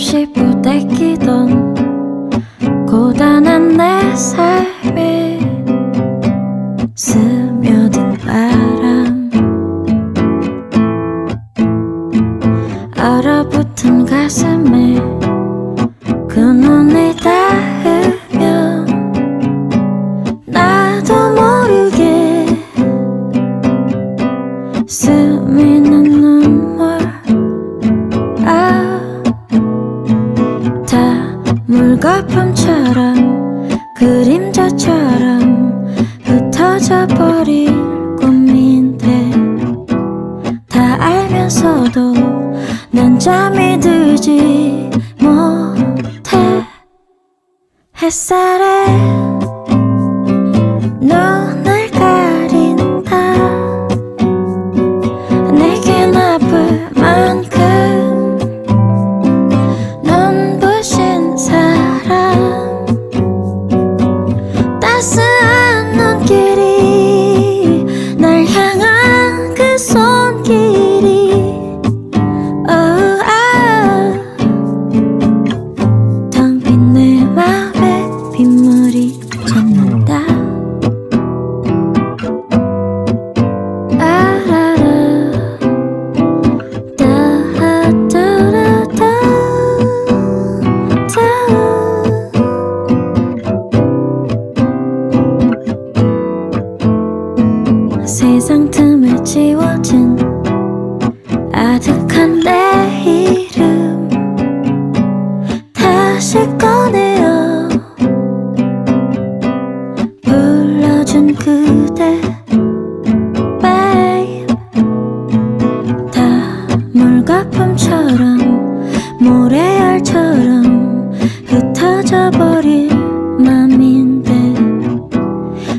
쉼없이 부대끼던 고단한 내 삶 스미는 눈물 아 다. 물거품처럼 그림자처럼 흩어져 버릴 꿈인데 다 알면서도 난 잠이 들지 못해. 햇살에 따스한 눈길이 날 향한 그 손길이 oh, ah. 텅빈 내 맘에 빗물 지워진 아득한 내 이름 다시 꺼내어 불러준 그대 babe. 다 물거품처럼 모래알처럼 흩어져 버릴 맘인데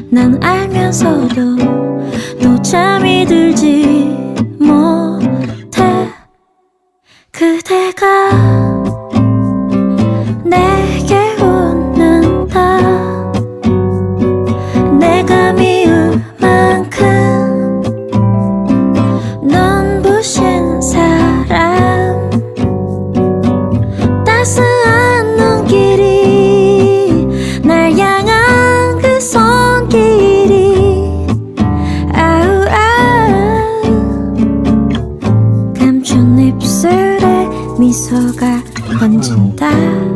난 알면서도 또 잠이 들지 못해 그대가 번진다